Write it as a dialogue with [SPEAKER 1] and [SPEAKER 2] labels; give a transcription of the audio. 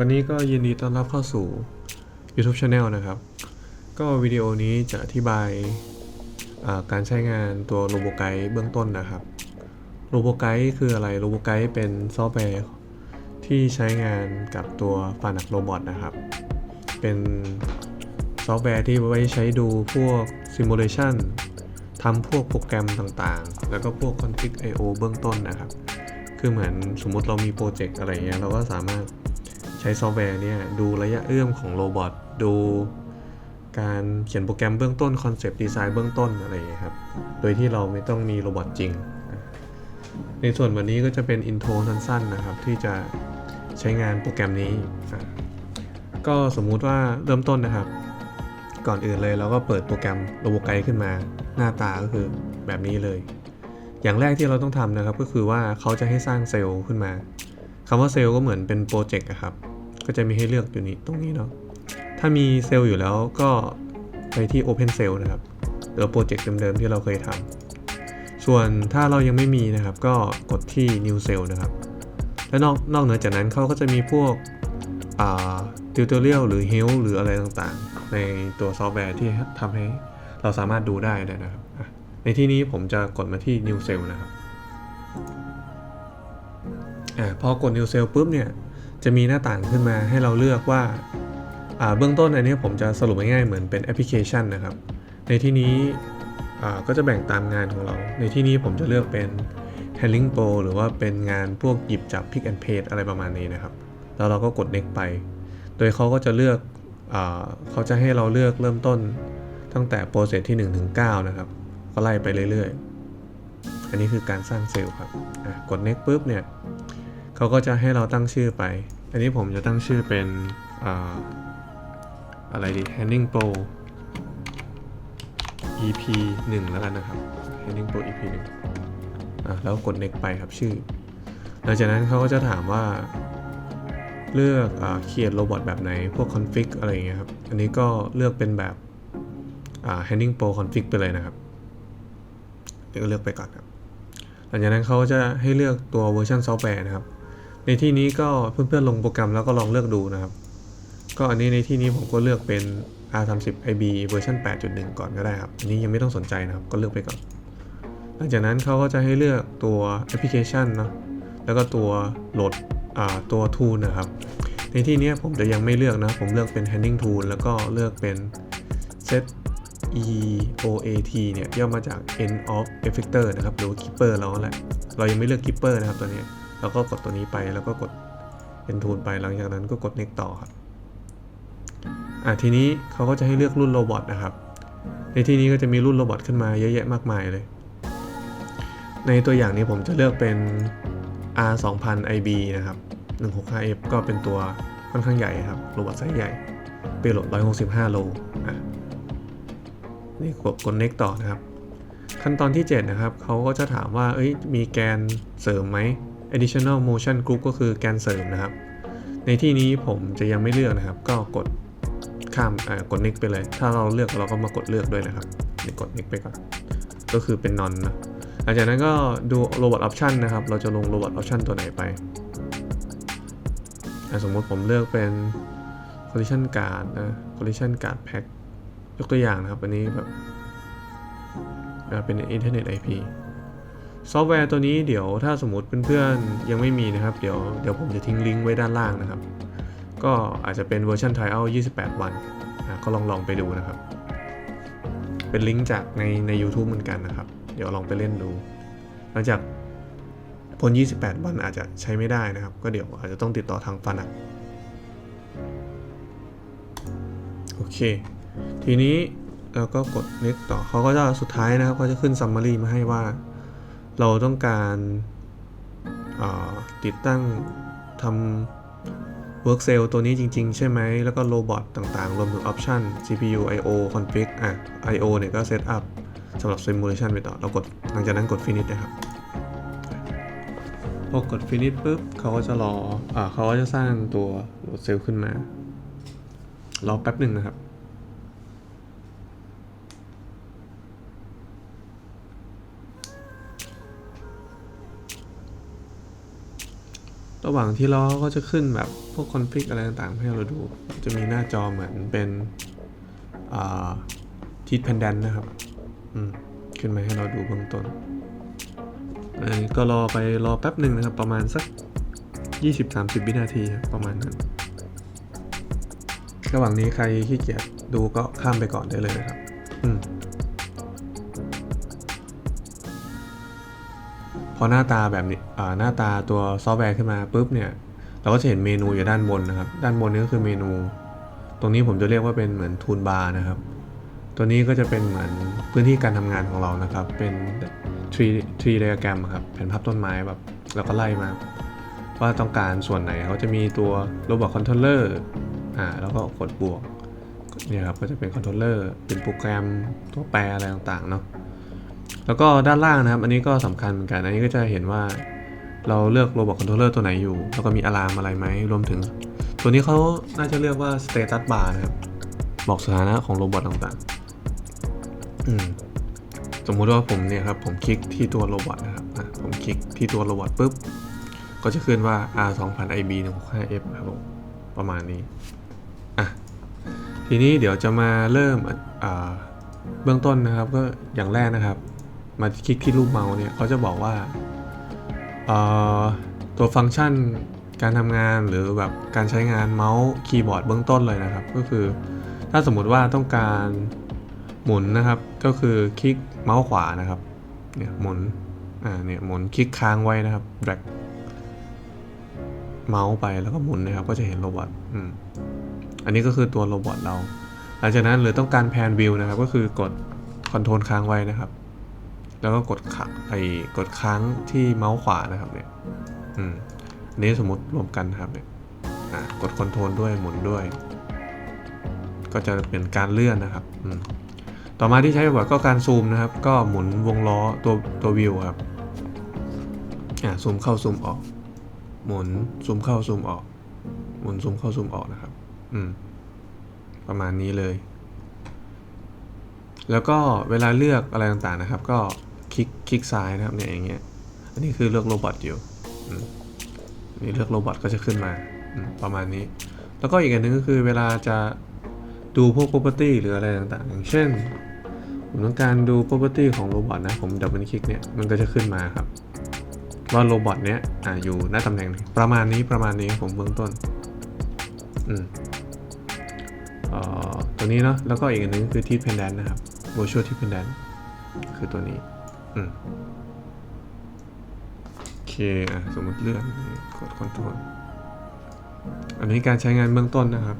[SPEAKER 1] วันนี้ก็ยินดีต้อนรับเข้าสู่ YouTube Channel นะครับ ก็วิดีโอนี้จะอธิบายาการใช้งานตัว r o b o g u i d e เบื้องต้นนะครับ r o b o g u i d e คืออะไร r o b o g u i d e เป็นซอฟต์แวร์ที่ใช้งานกับตัวฟานักโรบอทนะครับ เป็นซอฟต์แวร์ที่ไว้ใช้ดูพวก Simulation ทำพวกโปรแกรมต่างๆ แล้วก็พวก config IO เบื้องต้นนะครับ คือเหมือนสมมติเรามีโปรเจกต์อะไรเงี้ยเราก็สามารถ ช้ซอฟต์แวร์เนี่ยดูระยะเอื้อมของโรบอทดูการเขียนโปรแกรมเบื้องต้นคอนเซปต์ดีไซน์เบื้องต้นอะไรอย่างเงี้ยครับ โดยที่เราไม่ต้องมีโรบอทจริง ในส่วนวันนี้ก็จะเป็นอินโทรสั้นๆนะครับ ที่จะใช้งานโปรแกรมนี้ ก็สมมุติว่าเริ่มต้นนะครับ ก่อนอื่นเลยเราก็เปิดโปรแกรมโรบอไกขึ้นมา หน้าตาก็คือแบบนี้เลย อย่างแรกที่เราต้องทำนะครับก็คือว่าเขาจะให้สร้างเซลล์ขึ้นมาคำว่าเซลล์ก็เหมือนเป็นโปรเจกต์ครับ ก็จะมีให้เลือกอยู่นี้ตรงนี้เนาะถ้ามีเซลล์อยู่แล้วก็ไปที่ Open Cell นะครับหรือโปรเจกต์เดิมๆที่เราเคยทำส่วนถ้าเรายังไม่มีนะครับ ก็กดที่ New Cell นะครับ และนอกนอกเหนือจากนั้นเขาก็จะมีพวกอ่าติวเตอร์หรือ Help หรืออะไรต่างๆ ในตัวซอฟต์แวร์ที่ทำให้เราสามารถดูได้นะครับ ในที่นี้ผมจะกดมาที่ New Cell นะครับอ่าพอกด New Cell ปุ๊บเนี่ย จะมีหน้าต่างขึ้นมาให้เราเลือกว่าเบื้องต้นอันนี้ผมจะสรุปง่ายๆเหมือนเป็นแอปพลิเคชันนะครับ ในที่นี้ก็จะแบ่งตามงานของเรา ในที่นี้ผมจะเลือกเป็น Handling Pro หรือว่าเป็นงานพวกหยิบจับ Pick and Paste อะไรประมาณนี้นะครับ แล้วเราก็กด Next ไป โดยเขาก็จะเลือกอเขาจะให้เราเลือกเริ่มต้นตั้งแต่โปรเซสที่1ถึง9นะครับ ก็ไล่ไปเรื่อยๆ อันนี้คือการสร้างเซลล์ครับกด next ปุ๊บเนี่ย เขาก็จะให้เราตั้งชื่อไป อันนี้ผมจะตั้งชื่อเป็นอาอะไรดี handling pro ep 1 แล้วกันนะครับ handling pro ep 1อะแล้วกด next ไปครับชื่อ หลังจากนั้นเขาก็จะถามว่าเลือกเขียนโรบอทแบบไหน พวก config อะไรอย่างเงี้ยครับ อันนี้ก็เลือกเป็นแบบ handling pro config ไปเลยนะครับ เดี๋ยวก็เลือกไปก่อนครับ หลังจากนั้นเขาจะให้เลือกตัวเวอร์ชันซอฟต์แวร์นะครับ ในที่นี้ก็เพื่อนๆลงโปรแกรมแล้วก็ลองเลือกดูนะครับ ก็อันนี้ในที่นี้ผมก็เลือกเป็น R30 IB เวอร์ชัน8.1 ก่อนก็ได้ครับ อันนี้ยังไม่ต้องสนใจนะครับ ก็เลือกไปก่อน หลังจากนั้นเขาก็จะให้เลือกตัวแอปพลิเคชันเนาะ แล้วก็ตัวโหลดอ่าตัว tool นะครับ ในที่นี้ผมจะยังไม่เลือกนะ ผมเลือกเป็น handling tool แล้วก็เลือกเป็น set EOAT เนี่ยย่อมาจาก end of effector นะครับ หรือว่า keeper เราแหละ เรายังไม่เลือก keeper นะครับตัวนี้ เราก็กดตัวนี้ไปแล้วก็กด end tool ไปหลังจากนั้นก็กด next ต่อครับอะทีนี้เขาก็จะให้เลือกรุ่นโรบอทนะครับ ในที่นี้ก็จะมีรุ่นโรบอทขึ้นมาเยอะแยะมากมายเลย ในตัวอย่างนี้ผมจะเลือกเป็น R 2 0 0 IB นะครับ 165F ก็เป็นตัวค่อนข้างใหญ่ครับโรบอทไซส์ใหญ่เปโหลด165 โลอะนี่กดกด next ต่อนะครับ ขั้นตอนที่ 7 นะครับ เขาก็จะถามว่า เอ้ย มีแกนเสริมไหม additional motion group ก็คือแกนเสริมนะครับ ในที่นี้ผมจะยังไม่เลือกนะครับ ก็กดข้ามกด next ไปเลย ถ้าเราเลือกเราก็มากดเลือกด้วยนะครับนี่กด next ไปก่อน ก็คือเป็น non นะหลังจากนั้นก็ดู robot option นะครับ เราจะลง robot option ตัวไหนไป สมมติผมเลือกเป็น collision guard นะ collision guard pack ยกตัวอย่างนะครับ อันนี้แบบเป็น internet IP ซอฟต์แวร์ตัวนี้เดี๋ยวถ้าสมมติเพื่อนๆยังไม่มีนะครับ เดี๋ยวเดี๋ยวผมจะทิ้งลิงก์ไว้ด้านล่างนะครับ ก็อาจจะเป็นเวอร์ชัน trial 28 วันอะก็ลองลองไปดูนะครับ เป็นลิงก์จากในใน u t u b e เหมือนกันนะครับ เดี๋ยวลองไปเล่นดู หลังจากพ้น28 วันอาจจะใช้ไม่ได้นะครับ ก็เดี๋ยวอาจจะต้องติดต่อทางฟานักโอเค ทีนี้เราก็กด next ต่อเขาก็จะสุดท้ายนะครับเขาจะขึ้น summary มาให้ว่า เราต้องการาติดตั้งทำ work cell ตัวนี้จริง ๆ ใช่ไหม แล้วก็โรบอทต่างๆ รวมถึง option CPU I/O config อะ I/O เนี่ยก็ set up สำหรับ simulation ไปต่อ เรากดหลังจากนั้นกด finish นะครับ พอกด finish ปุ๊บเขาก็จะรออ่าเขาก็จะสร้างตัวโหลดเซลล์ขึ้นมา รอแป๊บหนึ่งนะครับ ระหว่างที่ล้อก็จะขึ้นแบบพวกคอนฟิกอะไรต่างๆ ให้เราดู จะมีหน้าจอเหมือนเป็นทีทแพนดันนะครับขึ้นมาให้เราดูเบื้องต้นอันนี้ก็รอไปรอแป๊บหนึ่งนะครับ ประมาณสัก 20-30 วินาทีประมาณนั้น ระหว่างนี้ใครขี้เกียจดูก็ข้ามไปก่อนได้เลยนะครับ อืม พอหน้าตาแบบนี้หน้าตาตัวซอฟต์แวร์ขึ้นมาปุ๊บเนี่ยเราก็จะเห็นเมนูอยู่ด้านบนนะครับ ด้านบนนี้ก็คือเมนู ตรงนี้ผมจะเรียกว่าเป็นเหมือนทูลบาร์นะครับ ตัวนี้ก็จะเป็นเหมือนพื้นที่การทำงานของเรานะครับ เป็น tree tree diagram ครับแผนภาพต้นไม้แบบแล้วก็ไล่มาว่าต้องการส่วนไหนเขาจะมีตัว robot controller อ่าแล้วก็กดบวกเนี่ยครับก็จะเป็นคอนโทรลเลอร์เป็นโปรแกรมตัวแปรอะไรต่างๆเนาะ แล้วก็ด้านล่างนะครับ อันนี้ก็สำคัญเหมือนกัน อันนี้ก็จะเห็นว่าเราเลือก robot controller ตัวไหนอยู่ แล้วก็มีอะลามอะไรไหม รวมถึง ตัวนี้เขาน่าจะเรียกว่า status bar นะครับ บอกสถานะของโรบอทต่างๆ อืม สมมุติว่าผมเนี่ยครับ ผมคลิกที่ตัวโรบอทนะครับ ผมคลิกที่ตัวโรบอทปุ๊บ ก็จะขึ้นว่า R 2 0 0 0 IB 1 6 5 F ครับผมประมาณนี้ อะ ทีนี้เดี๋ยวจะมาเริ่มเบื้องต้นนะครับ ก็อย่างแรกนะครับ มาคลิกที่รูปเมาส์เนี่ยเขาจะบอกว่าตัวฟังก์ชันการทำงานหรือแบบการใช้งานเมาส์คีย์บอร์ดเบื้องต้นเลยนะครับ ก็คือถ้าสมมุติว่าต้องการหมุนนะครับ ก็คือคลิกเมาส์ขวานะครับเนี่ยหมุนอ่าเนี่ยหมุนคลิกค้างไว้นะครับ drag เมาส์ไปแล้วก็หมุนนะครับ ก็จะเห็นโรบอทอืมอันนี้ก็คือตัวโรบอทเรา หลังจากนั้นหรือต้องการแพนวิวนะครับ ก็คือกดคอนโทรลค้างไว้นะครับ แล้วก็กดขาไอ้กดค้างที่เมาส์ขวานะครับเนี่ยอืมอันนี้สมมติรวมกันนะครับเนี่ยอ่ากดคอนโทรลด้วยหมุนด้วย ก็จะเป็นการเลื่อนนะครับอืมต่อมาที่ใช้บ่อยก็การซูมนะครับ ก็หมุนวงล้อตัวตัววิวครับอ่าซูมเข้าซูมออก หมุนซูมเข้าซูมออก หมุนซูมเข้าซูมออกนะครับ อืม ประมาณนี้เลย แล้วก็เวลาเลือกอะไรต่างๆนะครับ ก็ คลิกซ้ายนะครับเนี่ยอย่างเงี้ย อันนี้คือเลือกโรบอทอยู่นี่เลือกโรบอทก็จะขึ้นมาประมาณนี้ แล้วก็อีกอันหนึงก็คือเวลาจะดูพวก property หรืออะไรต่างๆ อย่างเช่น ผมต้องการดู property ของโรบอทนะ ผมดับเบิลคลิกเนี่ย มันก็จะขึ้นมาครับ ว่าโรบอทเนี้ยออยู่หน้าตำแหน่งไหนประมาณนี้ประมาณนี้ผมเบื้องต้น อืมเอ่อตัวนี้เนาะ แล้วก็อีกอันหนึงคือ Teeth Pendant นะครับ Virtual Teeth Pendant คือตัวนี้ โอเคอะสมมติเลื่อนกดคอนโทรลอันนี้การใช้งานเบื้องต้นนะครับ